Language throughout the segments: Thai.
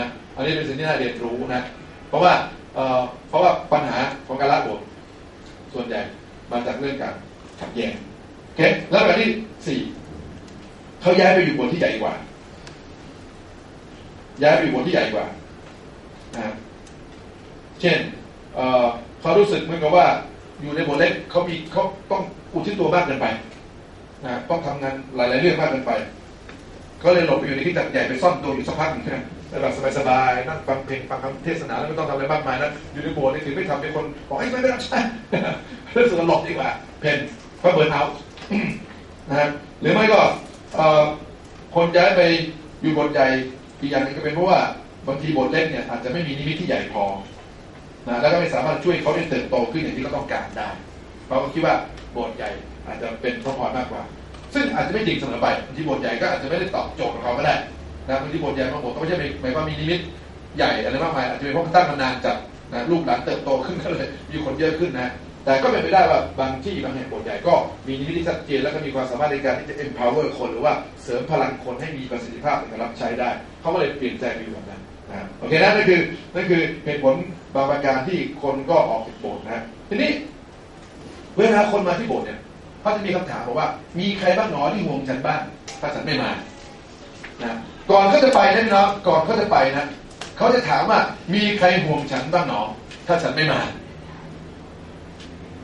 นะอันนี้เป็นสิ่งที่น่าเรียนรู้นะเพราะว่าเพราะว่าปัญหาของการละบทส่วนใหญ่มาจากเรื่องการขัดแย้งโอเคแล้วแบบที่สี่เขาย้ายไปอยู่บทที่ใหญ่กว่า ย้ายไปอยู่บทที่ใหญ่กว่านะเช่นเขารู้สึกเหมือนกับว่าอยู่ในบทเล็กเขามีเขาต้องอุทิศตัวมากเกินไปนะต้องทำงานหลาย ๆ เรื่องมากเกินไป ก็เลยหลบไปอยู่ในที่จัดใหญ่ไปซ่อนตัวอยู่สักพักหนึ่ง แบบสบายๆนั่งฟังเพลงฟังคำเทศนาแล้วไม่ต้องทำอะไรมากมายนะอยู่ในโบสถ์นี่ถือไม่ทำเป็นคนบอกไอ้ไม่ไม่ต้องใช่เรื่องสุดหลบดีกว่า เพนก็เบิร์นเอานะฮะหรือไม่ก็คนย้ายไปอยู่บทใหญ่อีกอย่างนึงก็เป็นเพราะว่าบางทีบทเล็กเนี่ยอาจจะไม่มีนิมิตที่ใหญ่พอนะแล้วก็ไม่สามารถช่วยเขาได้เติบโตขึ้นอย่างที่เขาต้องการได้เพราะคิดว่าบทใหญ่อาจจะเป็นพระพรมากกว่า ซึ่งอาจจะไม่จริงเสมอไปบางทีบทใหญ่ก็อาจจะไม่ได้ตอบโจทย์ของเขาก็ได้ นะบางทีบทใหญ่บางบทก็ไม่ใช่หมายความมีนิมิตใหญ่อะไรมากมายอาจจะเป็นเพราะตั้งมานานจัดนะลูกหลานเติบโตขึ้นก็เลยมีคนเยอะขึ้นนะแต่ก็เป็นไปได้ว่าบางที่บางแห่งบทใหญ่ก็มีนิมิตที่ชัดเจนแล้วก็มีความสามารถในการที่จะ empower คนหรือว่าเสริมพลังคนให้มีประสิทธิภาพในการรับใช้ได้ เขาก็เลยเปลี่ยนใจไปอยู่แบบนั้นนะโอเคนะนั่นคือนั่นคือเหตุผลบางประการที่คนก็ออกจากโบสถ์นะทีนี้ เวลาคนมาที่โบสถ์เนี่ยเขาจะมีคำถามบอกว่า มีใครบ้างหนอที่ห่วงฉันบ้างถ้าฉันไม่มา นะก่อนเขาจะไปนะพี่น้องก่อนเขาจะไปนะเขาจะถามว่ามีใครห่วงฉันบ้างหนอ ถ้าฉันไม่มา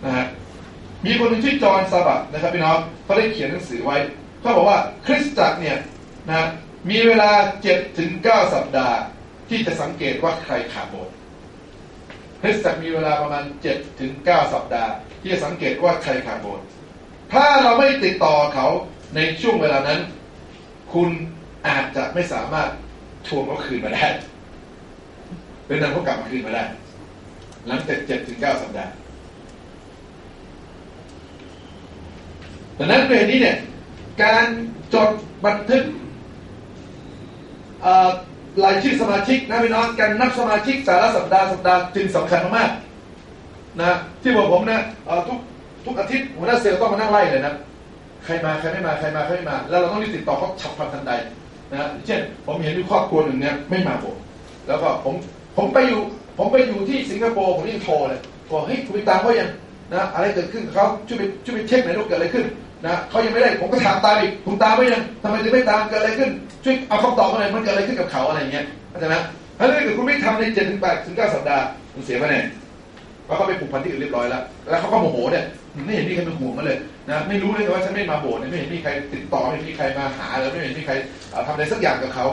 นะฮะมีคนหนึ่งชื่อจอห์นซาบัตนะครับพี่น้องเขาได้เขียนหนังสือไว้เขาบอกว่าคริสตจักรเนี่ยนะมีเวลาเจ็ดถึงเก้าสัปดาห์ ที่จะสังเกตว่าใครขาดโบสถ์คริสตจักรมีเวลาประมาณเจ็ดถึงเก้าสัปดาห์ ที่จะสังเกตว่าใครขาดโบสถ์ถ้าเราไม่ติดต่อเขาในช่วงเวลานั้น คุณ อาจจะไม่สามารถทวงเขาคืนมาได้เป็นนั้นเขากลับมาคืนมาได้ หลังจากเจ็ดถึงเก้าสัปดาห์ดังนั้นเป็นนี้เนี่ย การจดบันทึกรายชื่อสมาชิกนะพี่น้องการนับสมาชิกแต่ละสัปดาห์สัปดาห์จึงสำคัญมากนะที่บอกผมนะทุกทุกอาทิตย์หัวหน้าเซลล์ต้องมานั่งไล่เลยนะใครมาใครไม่มาใครมาใครไม่มา แล้วเราต้องรีบติดต่อเขาฉับพลันทันใด นะเช่น ผมเห็นมีครอบครัวหนึ่งเนี่ยไม่มาผมแล้วก็ผมผมไปอยู่ ผมไปอยู่ที่สิงคโปร์ผมยังโทรเลยบอกเฮ้ยคุณไปตามเขายังนะอะไรเกิดขึ้นเขาช่วยไปช่วยไปเช็คหน่อยว่าเกิดอะไรขึ้นนะเขายังไม่ได้ผมก็ถามตามอีกคุณตามไม่ยังทำไมถึงไม่ตามเกิดอะไรขึ้นช่วยเอาคำตอบมาหน่อยมันเกิดอะไรขึ้นกับเขาอะไรเงี้ยเข้าใจไหมถ้าเกิดคุณไม่ทำในเจ็ดถึงแปดถึงเก้าสัปดาห์มันเสียคะแนน เพราะเขาไปผูกพันที่อื่นเรียบร้อยแล้ว แล้วเขาก็โมโหเนี่ยไม่เห็นมีใครเป็นห่วงมาเลยนะไม่รู้เลยว่าฉันไม่มาโบสถ์ไม่เห็นมีใครติดต่อไม่มีใครมาหาเลยไม่เห็นมีใครทำอะไรสักอย่างกับเขา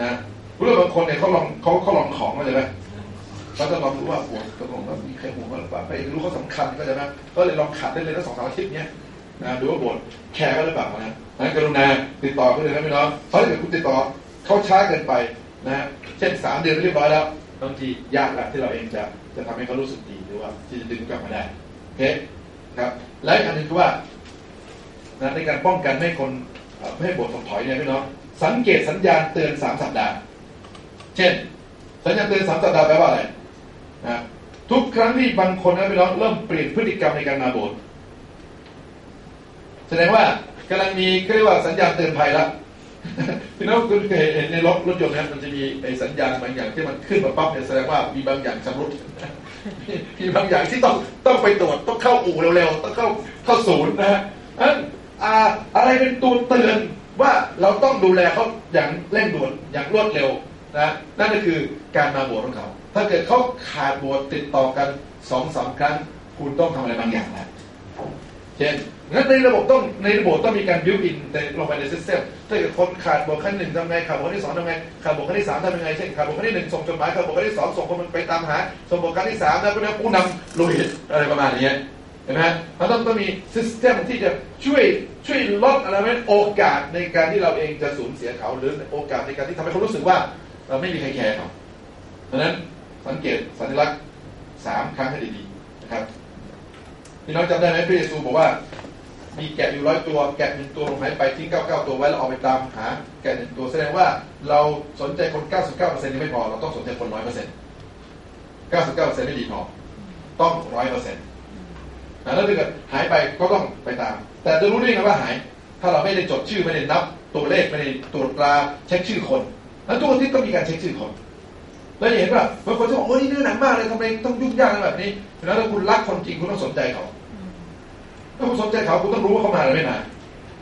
นะรู้ว่าบางคนเนี่ยเขาลองเขาเขาลองของมาเลยไหมเขาจะลองดูว่าห่วงตกลงว่ามีใครห่วงหรือเปล่าไปรู้เขาสำคัญก็จะนะก็เลยลองขัดได้เลยทั้งสองสามอาทิตย์เนี้ยนะดูว่าโบทแคร์กันหรือเปล่านะนั้นกรุณาติดต่อเขาเลยนะพี่น้องเพราะถ้าเกิดคุณติดต่อเขาช้าเกินไปนะเช่นสามเดือนเรียบร้อยแล้ว บางทียากละที่เราเองจะจะทำให้เขารู้สึกดีหรือว่าที่จะดึงกลับมาได้โอเคครับและอีกอันหนึ่งคือว่านะในการป้องกันไม่คนไม่ให้บทถอยเนี่ยพี่น้องสังเกตสัญญาณเตือนสามสัปดาห์เช่น สัญญาณเตือนสามสัปดาห์แปลว่าอะไรนะทุกครั้งที่บางคนนะพี่น้องเริ่มเปลี่ยนพฤติกรรมในการมาโบสถ์แสดงว่ากำลังมีเรียกว่าสัญญาณเตือนภัยแล้ว พี่น้องคุณเคยเห็นในรถรถยนต์นะมันจะมีไอ้สัญญาณบางอย่างที่มันขึ้นมาปั๊บเนี่ยแสดงว่ามีบางอย่างชำรุดมีบางอย่างที่ต้องต้องไปตรวจต้องเข้าอู่เร็วๆต้องเข้าเข้าศูนย์นะฮะอะไรเป็นตัวเตือนว่าเราต้องดูแลเขาอย่างเร่งด่วนอย่างรวดเร็วนะนั่นก็คือการมาบวชของเขา ถ้าเกิดเขาขาดบวชติดต่อกันสองสามครั้ง คุณต้องทำอะไรบางอย่างแล้ว ช่นงั้นในระบบต้องในระบบต้องมีการบิวอินลงไปในซิสเต็มถ้าเกิดคนขาดบวกขั้นหนึ่งทำไงขาดบวกขั้นที่สองทำไงขาดบวกขั้นที่สามทำยังไงเช่นขาดบวกขั้นที่หนึ่งส่งจดหมายขาดบวกขั้นที่สองส่งคนไปตามหาส่งบวกขั้นที่สามแล้วก็เป็นผู้นำลุยอะไรประมาณนี้เห็นไหมมันต้องต้องมีซิสเต็มที่จะช่วยช่วยลดอะไรไหมโอกาสในการที่เราเองจะสูญเสียเขาหรือโอกาสในการที่ทำให้เขารู้สึกว่า เราไม่มีใครแคร์เขาดังนั้นสังเกตสัญลักษณ์สามครั้งให้ดีๆนะครับ พี่น้องจำได้ไหมพระเยซูบอกว่า มีแกะอยู่ร้อยตัว แกะหนึ่งตัวลงหายไปทิ้งเก้าเก้าตัวไว้แล้วออกไปตามหา แกะหนึ่งตัวแสดงว่าเราสนใจคนเก้าสิบเก้าเปอร์เซ็นต์ยังไม่พอเราต้องสนใจคนร้อยเปอร์เซ็นต์เก้าสิบเก้าเปอร์เซ็นต์ไม่ดีพอต้องร้อยเปอร์เซ็นต์แล้วถ้าเกิดหายไปก็ต้องไปตาม แต่จะรู้ได้ไงว่าหาย ถ้าเราไม่ได้จดชื่อไม่ได้นับ ตัวเลขไม่ได้ตรวจตราเช็คชื่อคนแล้วทุกอาทิตย์ก็มีการเช็คชื่อคนแล้วเห็นว่าบางคนจะบอกโอ้ยนี่เนื้อหนังมากเลยทำไมต้องยุ่งยากแบบนี้ แล้วถ้าคุณรักคนจริงคุณต้องสนใจเขา ถ้าคุณสนใจเขาคุณต้องรู้ว่าเขามาหรือไม่มา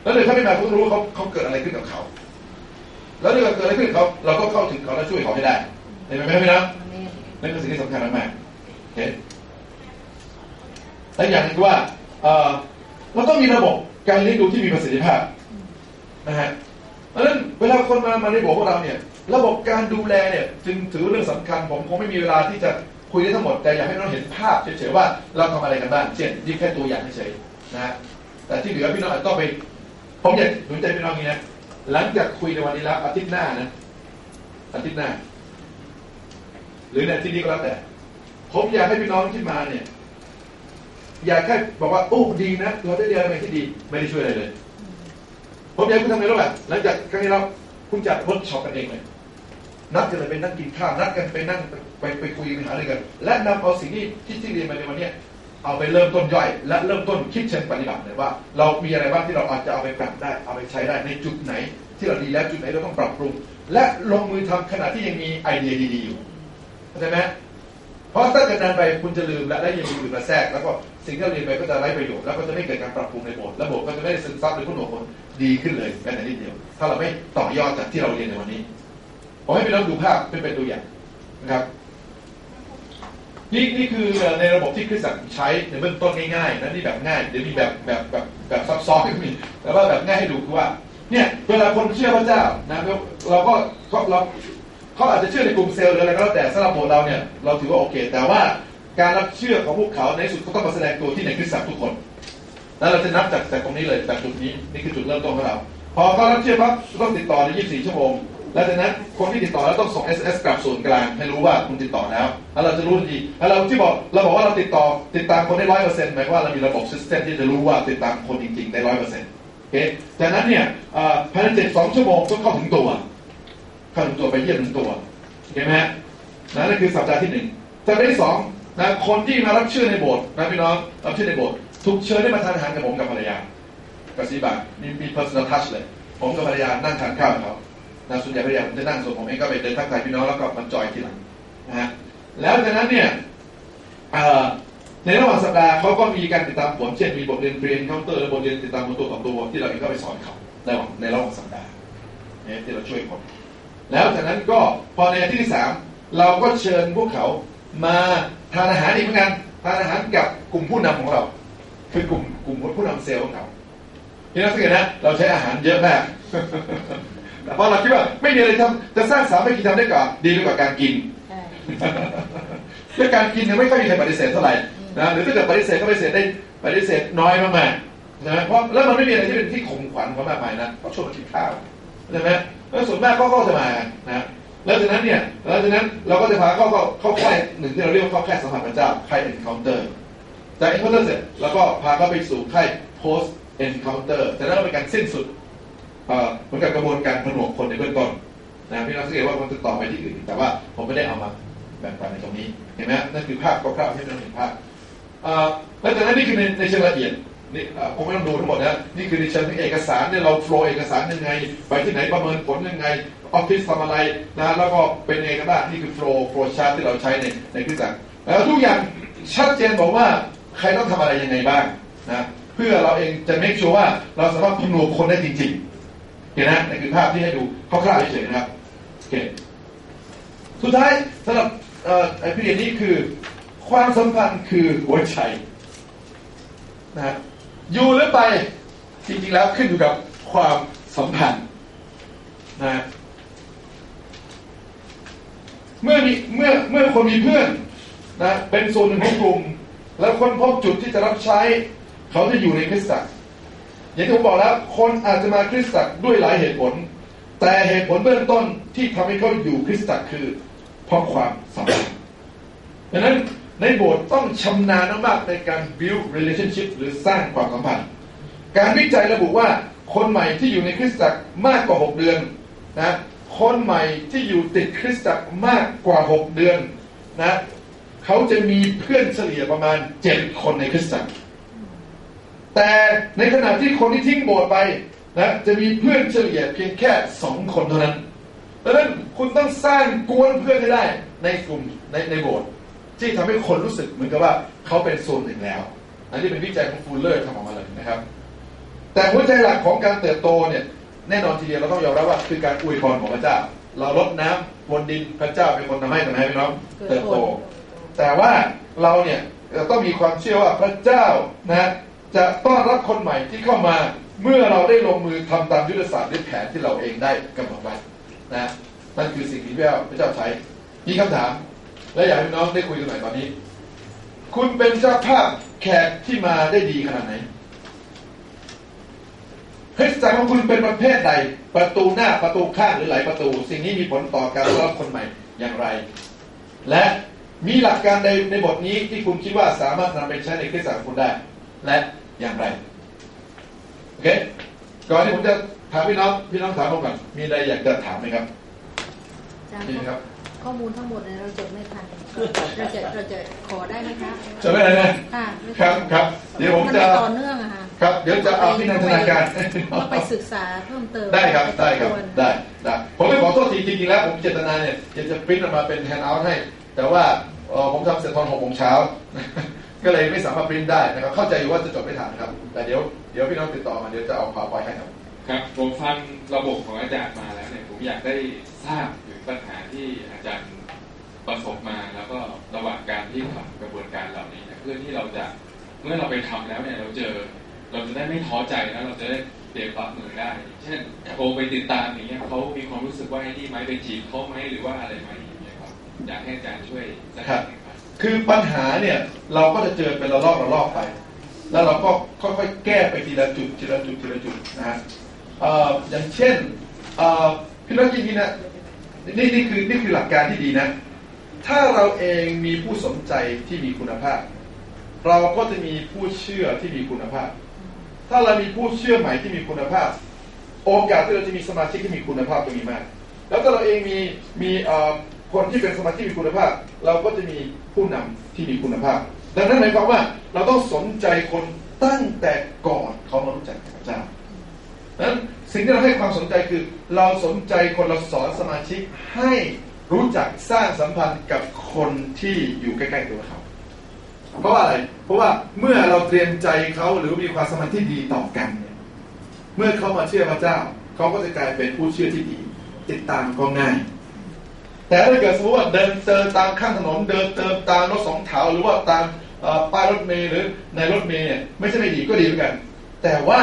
แล้วเลยถ้าไม่มาคุณต้องรู้ว่าเขาเขาเกิดอะไรขึ้นกับเขา แล้วถ้าเกิดอะไรขึ้นกับเขาเราก็เข้าถึงเขาและช่วยเขาให้ได้เห็นไหมพี่น้องนั่นคือสิ่งที่สำคัญมากๆเห็นและอย่างนึงว่าเราต้องมีระบบการเลี้ยงดูที่มีประสิทธิภาพนะฮะเพราะฉะนั้นเวลาคนมามาในโบสถ์ของเราเนี่ย ระบบการดูแลเนี่ยจึงถือเรื่องสำคัญผมคงไม่มีเวลาที่จะคุยได้ทั้งหมดแต่อยากให้เราเห็นภาพเฉยๆว่าเราทำอะไรกันบ้างเช่นนี่แค่ตัวอย่างเฉยๆ นะแต่ที่เหลือพี่น้องต้องไปผมอยากหนุนใจพี่น้องนี้นะหลังจากคุยในวันนี้แล้วอาทิตย์หน้านะอาทิตย์หน้า หรือในที่นี้ก็แล้วแต่ ผมอยากให้พี่น้องที่มาเนี่ย อยากแค่บอกว่าโอ้ดีนะเราได้เรียนอะไรที่ดีไม่ได้ช่วยอะไรเลย ผมอยากคุณทำไงรู้ไหมหลังจากครั้งนี้เราคุณจัดเวิร์กช็อปกันเองเลยนัดกันเลยไปนั่งกินข้าวนัดกันไปนั่งไปไปคุยปัญหาอะไรกัน และนำเอาสิ่งที่ที่ที่เรียนมาในวันนี้ เอาไปเริ่มต้นย่อย และเริ่มต้นคิดเชิงปฏิบัติเลยว่า เรามีอะไรบ้างที่เราอาจจะเอาไปปรับได้ เอาไปใช้ได้ในจุดไหน ที่เราดีแล้วจุดไหนเราต้องปรับปรุง และลงมือทำขณะที่ยังมีไอเดียดีๆอยู่เข้าใจไหมเพราะถ้าเกิดนานไปคุณจะลืมและได้ยังมีอื่นมาแทรกแล้วก็สิ่งที่เราเรียนไปก็จะไร้ประโยชน์แล้วก็จะไม่เกิดการปรับปรุงในบสถ์และบสถ์ก็จะไม่ได้ซึมซับหรือผู้หนุคนดีขึ้นเลยแม้แต่นิดเดียว ถ้าเราไม่ต่อยอดจากที่เราเรียนในวันนี้ผมให้พี่น้องดูภาพเป็นตัวอย่างนะครับ นี่นี่คือในระบบที่คริสต์ใช้ในเบื้องต้นง่ายๆนะนี่แบบง่ายเดี๋ยวมีแบบแบบแบบแบบซับซ้อนก็มีแต่ว่าแบบง่ายให้ดูคือว่าเนี่ยเวลาคนเชื่อพระเจ้านะเราก็เราเขาอาจจะเชื่อในกลุ่มเซลล์หรืออะไรก็แล้วแต่สำหรับโบสถ์เราเนี่ยเราถือว่าโอเค แต่ว่าการรับเชื่อของพวกเขาในสุดเขาต้องมาแสดงตัวที่ในคริสต์ทุกคน แล้วเราจะนับจากจากตรงนี้เลยจากจุดนี้นี่คือจุดเริ่มต้นของเรา พอเขารับเชื่อปั๊บต้องติดต่อใน 24 ชั่วโมง แล้วจากนั้นคนที่ติดต่อแล้วต้องส่ง SMS กลับส่วนกลางให้รู้ว่าคุณติดต่อแล้วแล้วเราจะรู้ทันทีแล้วเราที่บอกเราบอกว่าเราติดต่อติดตามคนได้ร้อยเปอร์เซ็นต์หมายความว่าเรามีระบบซิสเต็มที่จะรู้ว่าติดตามคนจริงๆได้ร้อยเปอร์เซ็นต์โอเคจากนั้นเนี่ยภายในเจ็ดสองชั่วโมงก็เข้าถึงตัว เข้าถึงตัวไปเยี่ยมถึงตัวเห็นไหมฮะนั่นคือสัปดาห์ที่หนึ่งสัปดาห์ที่สองนะคนที่มารับเชื่อในโบสถ์นะพี่น้องรับเชื่อในโบสถ์ถูกเชิญได้มาทานอาหารกับผมกับภรรยากระสีบามีมี personal touch เลย ผมกับภรรยานั่งทานข้าวกับเขา นะส่วนใหญ่ภรรยาผมจะนั่งส่วนผมเองก็ไปเดินทักทายพี่น้องแล้วก็มันจอยทีหลังนะฮะแล้วจากนั้นเนี่ยในระหว่างสัปดาห์เขาก็มีการติดตามผลเช่นมีบทเรียนเรียนเคาน์เตอร์และบทเรียนติดตามบนตัวของตัวที่เราเองก็ไปสอนเขาในระหว่างในระหว่างสัปดาห์เนี่ยที่เราช่วยคนแล้วจากนั้นก็พอในอาทิตย์ที่สามเราก็เชิญพวกเขามาทานอาหารอีกเหมือนกันทานอาหารกับกลุ่มผู้นำของเรา คือกลุ่มกลุ่มผู้นำเซลล์ของเราพี่นักสังเกตนะเราใช้อาหารเยอะมาก เพราะเราคิดว่าไม่มีอะไรทำจะสร้างสามไม่กินทำได้ก่อนดีกว่าการกินด้วยการกินเนี่ยไม่ค่อยมีใครปฏิเสธเท่าไหร่นะหรือถ้าเกิดปฏิเสธก็ปฏิเสธได้ปฏิเสธน้อยมากๆนะเพราะแล้วมันไม่มีอะไรที่เป็นที่ข่มขวัญเขามากมายนะเขาชวนกินข้าวใช่ไหมแล้วส่วนมากก็ก็จะมานะแล้วจากนั้นเนี่ยแล้วจากนั้นเราก็จะพาเข้าเข้าแค่หนึ่งที่เราเรียกว่าเข้าแค่สัมผัสพระเจ้าไค่ encounter จาก encounter เสร็จแล้วก็พาเขาไปสู่ไค่ post encounter จากนั้นเป็นการสิ้นสุด เหมือนกับกระบวนการผนวกคนในเบื้องต้นนะพี่น้องสังเกตว่ามันจะต่อไปที่อื่น แต่ว่าผมไม่ได้เอามาแบ่งปันในตรงนี้เห็นไหมนั่นคือภาพคร่าวๆให้เราเห็นภาพแล้วจากนั้นนี่คือในในเชิงละเอียดนี่ผมไม่ต้องดูทั้งหมดนะนี่คือในเชิงเอกสารเนี่ยเราโฟล์เอกสารยังไง ไปที่ไหนประเมินผลยังไงออฟฟิศทำอะไรนะแล้วก็เป็นเองกันบ้างนี่คือโฟล์โฟล์ชาร์ตที่เราใช้ในในคริสตจักรแล้วทุกอย่างชัดเจนบอกว่าใครต้องทำอะไรยังไงบ้างนะเพื่อเราเองจะเมคชัวร์ว่าเราสามารถพนวกคนได้จริง ๆ เห็นนะนี่คือภาพที่ให้ดูคร่าวๆเฉยๆนะครับโอเคสุดท้ายสำหรับไอ้พิเรียนนี้คือความสัมพันธ์คือหัวใจนะอยู่หรือไปจริงๆแล้วขึ้นอยู่กับความสัมพันธ์นะเมื่อมีเมื่อเมื่อคนมีเพื่อนนะเป็นส่วนหนึ่งของกลุ่ม แล้วคนพบจุดที่จะรับใช้ เขาจะอยู่ในคริสตจักร อย่างที่ผมบอกแล้วคนอาจจะมาคริสตจักรด้วยหลายเหตุผล แต่เหตุผลเบื้องต้นที่ทำให้เขาอยู่คริสตจักรคือ เพราะความสัมพันธ์ดังนั้นในโบสถ์ต้องชำนาญมากในการ build relationship หรือสร้างความสัมพันธ์ การวิจัยระบุว่าคนใหม่ที่อยู่ในคริสตจักรมากกว่า 6 เดือนนะคนใหม่ที่อยู่ติดคริสตจักรมากกว่า 6 เดือนนะเขาจะมีเพื่อนเฉลี่ยประมาณ 7 คนในคริสตจักร แต่ในขณะที่คนที่ทิ้งโบสถ์ไปนะจะมีเพื่อนเฉลี่ยเพียงแค่2คนเท่านั้นดังนั้นคุณต้องสร้างกวนเพื่อนให้ได้ในกลุ่มในในโบสถ์ที่ทำให้คนรู้สึกเหมือนกับว่าเขาเป็นโซนหนึ่งแล้ว อันนี้เป็นวิจัยของฟูลเลอร์ทำออกมาเลยนะครับ แต่หัวใจหลักของการเติบโตเนี่ยแน่นอนทีเดียวเราต้องยอมรับว่าคือการอวยพรของพระเจ้า เราลดน้ำบนดินพระเจ้าเป็นคนทำให้ทำให้พี่น้องเติบโต แต่ว่าเราเนี่ยต้องมีความเชื่อว่าพระเจ้านะ จะต้อนรับคนใหม่ที่เข้ามาเมื่อเราได้ลงมือทำตามยุทธศาสตร์หรือแผนที่เราเองได้กำหนดไว้นะนั่นคือสิ่งที่พระเจ้าพระเจ้าใช้มีคำถาม และอยากให้น้องได้คุยกันหน่อยตอนนี้ คุณเป็นเจ้าภาพแขกที่มาได้ดีขนาดไหนคริสตจักรของคุณเป็นประเภทใด ประตูหน้าประตูข้างหรือหลายประตู สิ่งนี้มีผลต่อการรับคนใหม่อย่างไร และมีหลักการใดในบทนี้ที่คุณคิดว่าสามารถนำไปใช้ในคริสตจักรของคุณได้ และ อย่างไรโอเคก่อนที่ผมจะถามพี่น้องพี่น้องถามผมก่อนมีอะไรอยากจะถามไหมครับอาจารย์นี่ครับ ข้อมูลทั้งหมดเนี่ยเราจดไม่ทันเราจะเราจะขอได้ไหมคะจะไม่อะไรนะค่ะครับครับ เดี๋ยวผมนจะไต่อเนื่องอะค่ะครับเดี๋ยวจะเอาพี่นันทนาการต้องไปศึกษาเพิ่มเติมได้ครับได้ครับทวนได้ได้ผมไม่ขอโทษทีจริงๆแล้ว ผมเจตนาเนี่ยจะจะปริ้นออกมาเป็นแฮนด์เอาท์ให้ แต่ว่าเอ่อผมทำเสร็จตอนหกโมงเช้า ก็เลยไม่สามารถปริ้นได้นะครับเข้าใจอยู่ว่าจะจดไม่ทันครับ แต่เดี๋ยวเดี๋ยวพี่น้องติดต่อมาเดี๋ยวจะเอาพาวไว้ให้ครับครับผมฟังระบบของอาจารย์มาแล้วเนี่ยผมอยากได้ทราบถึงปัญหาที่อาจารย์ประสบมาแล้วก็ระหว่างการที่ทำกระบวนการเหล่านี้เพื่อที่เราจะเมื่อเราไปทำแล้วเนี่ยเราเจอเราจะได้ไม่ท้อใจแล้วเราจะได้เตรียมรับมือได้ เช่นโทรไปติดตามอย่างเงี้ยเขามีความรู้สึกว่าไอ้นี่ไหมไปจีบเขาไหมหรือว่าอะไรไหมอย่างเงี้ยครับอยากให้อาจารย์ช่วยสักนิดหนึ่ง คือปัญหาเนี่ยเราก็จะเจอเป็นระลอกระลอกไป แล้วเราก็ค่อยๆแก้ไปทีละจุดทีละจุดทีละจุดนะฮะอย่างเช่นพี่น้องจริงๆนะนี่นี่คือนี่คือหลักการที่ดีนะ ถ้าเราเองมีผู้สนใจที่มีคุณภาพ เราก็จะมีผู้เชื่อที่มีคุณภาพ ถ้าเรามีผู้เชื่อใหม่ที่มีคุณภาพ โอกาสที่เราจะมีสมาชิกที่มีคุณภาพจะมีมาก แล้วถ้าเราเองมีมีเอ่อ คนที่เป็นสมาชิกมีคุณภาพ เราก็จะมีผู้นำที่มีคุณภาพ ดังนั้นหมายความว่าเราต้องสนใจคนตั้งแต่ก่อนเขามารู้จักพระเจ้าดังนั้นสิ่งที่เราให้ความสนใจคือเราสนใจคนเราสอนสมาชิกให้รู้จักสร้างสัมพันธ์กับคนที่อยู่ใกล้ๆตัวเขา เพราะว่าอะไร เพราะว่าเมื่อเราเตรียมใจเขาหรือมีความสัมพันธ์ที่ดีต่อกันเนี่ยเมื่อเขามาเชื่อพระเจ้า เขาก็จะกลายเป็นผู้เชื่อที่ดี ติดตามก็ง่าย แต่ถ้าเกิดสมมติว่าเดินเติมตามข้างถนนเดินเติมตามรถสองแถวหรือว่าตามป้ายรถเมล์หรือในรถเมล์เนี่ยไม่ใช่ไม่ดีก็ดีเหมือนกัน แต่ว่า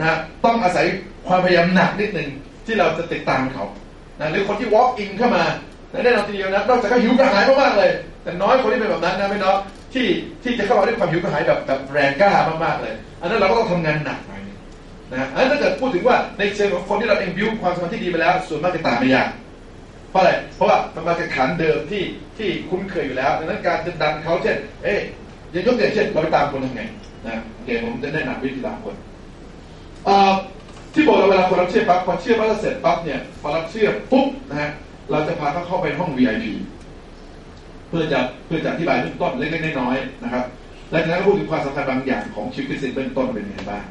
นะต้องอาศัยความพยายามหนักนิดหนึ่งที่เราจะติดตามเขานะหรือคนที่ walk in เข้ามาและแน่นอนทีเดียวนะนอกจากเขาหิวกระหายมากๆเลย แต่น้อยคนที่เป็นแบบนั้นนะพี่น้องที่ที่จะเข้ามาด้วยความหิวกระหายแบบแบบแรงกล้ามากๆเลย อันนั้นเราก็ต้องทำงานหนักหน่อยนะอันนั้นถ้าเกิดพูดถึงว่าในเชิงของคนที่เราเองบิวความสมพันธ์ที่ดีไปแล้ว ส่วนมากจะตามไม่ยาก เพราะอะไร เพราะว่ามันมาจากฐานเดิมที่ที่คุ้นเคยอยู่แล้วดังนั้นการจะดันเขาเช่น เอ๊ยยกตัวอย่างเช่นเราไปตามคนทำไงนะโอเคผมจะแนะนำวิธีตามคนที่บอกเราเวลาคนรับเชื่อปั๊บพอเชื่อปั๊บเสร็จปั๊บเนี่ยพอรับเชื่อปุ๊บนะฮะเราจะพาเขาเข้าไปห้อง VIP เพื่อจะเพื่อจะอธิบายเบื้องต้นเล็กๆน้อยๆนะครับและจากนั้นก็พูดถึงความสำคัญบางอย่างของชีวิตคริสเตียนเบื้องต้นเป็นยังไงบ้าง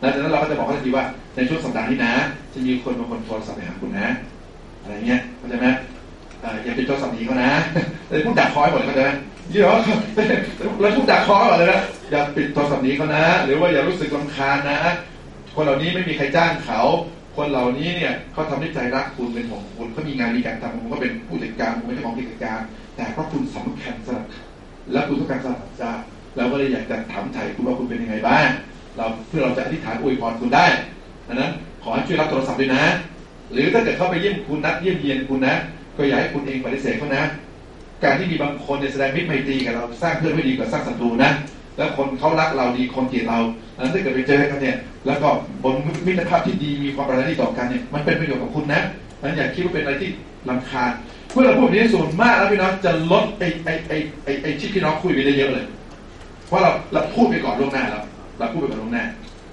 หลังจากนั้นเราก็จะบอกเขาทันทีว่าในช่วงสัปดาห์นี้นะ จะมีคนมางคนโทรศัพท์ไปหาคุณนะ อะไรเงี้ยเข้าใจไหมอย่าเป็นโทรศัพท์หนีเขานะเลยพูดดักคอให้หมดเข้าใจไหมเดี๋ยวแล้วพูดดักคอให้หมดเลยนะอย่าปิดโทรศัพท์นีเขานะ หรือว่าอย่ารู้สึกรำคาญนะ คนเหล่านี้ไม่มีใครจ้างเขา คนเหล่านี้เนี่ยเขาทำด้วยใจรักคุณเป็นของคุณเขามีงานมีการทำผมก็เป็นผู้จัดการผมไม่ใช่ของกิจการ แต่เพราะคุณสำคัญสำหรับและคุณต้องการสำหรับจ้าเราก็เลยอยากจะถามไถ่คุณว่าคุณเป็นยังไงบ้างเราเพื่อเราจะอธิษฐานอวยพรคุณได้ดังนั้นขอให้ช่วยรับโทรศัพท์ด้วยนะ หรือถ้าเกิดเขาไปเยี่ยมคุณนัดเยี่ยมเยียนคุณนะ ก็อย่าให้คุณเองปฏิเสธเขานะ การที่มีบางคนเนี่ยแสดงมิตรไมตรีกับเราสร้างเพื่อนไม่ดีกว่าสร้างศัตรูนะ แล้วคนเขารักเราดีคนเกลียดเราดังนั้นถ้าเกิดไปเจอกันเนี่ยแล้วก็บนมิตรภาพที่ดีมีความปรารถนาดีต่อกันเนี่ยมันเป็นประโยชน์กับคุณนะดังนั้นอย่าคิดว่าเป็นอะไรที่ลำคาญเพื่อเราพูดนี้ส่วนมากแล้วพี่น้องจะลดไอ้ไอ้ไอ้ไอ้ไอ้ที่พี่น้องคุยไปได้เยอะเลย เพราะเราเราพูดไปก่อนล่วงหน้าแล้วเราพูดไปก่อนล่วงหน้า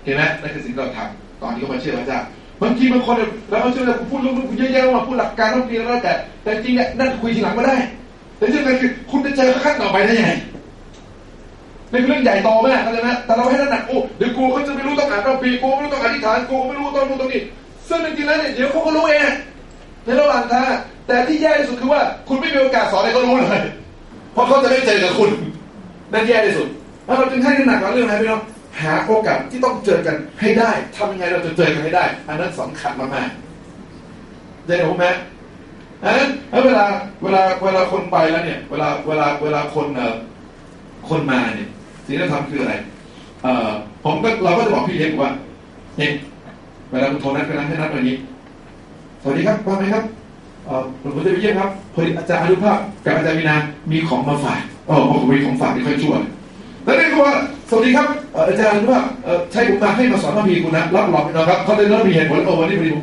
เห็นไหมนั่นคือสิ่งที่เราทำตอนที่เขามาเชื่อพระเจ้า บางทีบางคนเนี่ยเราเขาเชื่อเราพูดเรื่องนู้นเยอะแยะมาพูดหลักการต้องปีแล้วแต่ แต่จริงเนี่ยนั่นคุยทีหลังก็ได้ แต่ที่สำคัญคือคุณจะเจอขั้นต่อไปได้ยังไงนี่เป็นเรื่องใหญ่โตมากเข้าใจไหมแต่เราให้น้ำหนักโอ้เดี๋ยวกูเขาจะไม่รู้ต้องอ่านต้องปีกูไม่รู้ต้องอธิษฐานกูไม่รู้ต้องรู้ตรงนี้ซึ่งจริงๆแล้วเนี่ยเดี๋ยวเขาก็รู้เองในระหว่างทางแต่ที่แย่ที่สุดคือว่า คุณไม่มีโอกาสสอนให้เขารู้เลย เพราะเขาจะไม่เจอกับคุณนั่นแย่ที่สุดแล้วเราจึงให้น้ำหนักกับเรื่องอะไรพี่น้อง หาโอกาสที่ต้องเจอกันให้ได้ทำยังไงเราจะเจอกันให้ได้ อันนั้นสำคัญมากๆได้รู้ไหมอันนั้นแล้วเวลาเวลาเวลาคนไปแล้วเนี่ย เวลาเวลาเวลาคนเอ่อคนมาเนี่ยสิ่งที่ทำคืออะไร เอ่อผมก็เราก็จะบอกพี่เลี้ยงว่าเฮ้ยเวลาคุณโทรนัดกันนะให้นัดวันนี้ สวัสดีครับว่าไหมครับเอ่อผมจะไปเยี่ยมครับพอดีอาจารย์อนุภาพกับอาจารย์มีนามีของมาฝากเออผมมีของฝากที่ค่อยช่วยแล้วนี่ก็ว่า วัสดีครับอาจารย์ว่าใช่ผมมาให้มาสอนพระพีคุณนะรับรองพี่น้องครับเขาได้รับมีเหตุผลโอ้วันนี้พอดีผม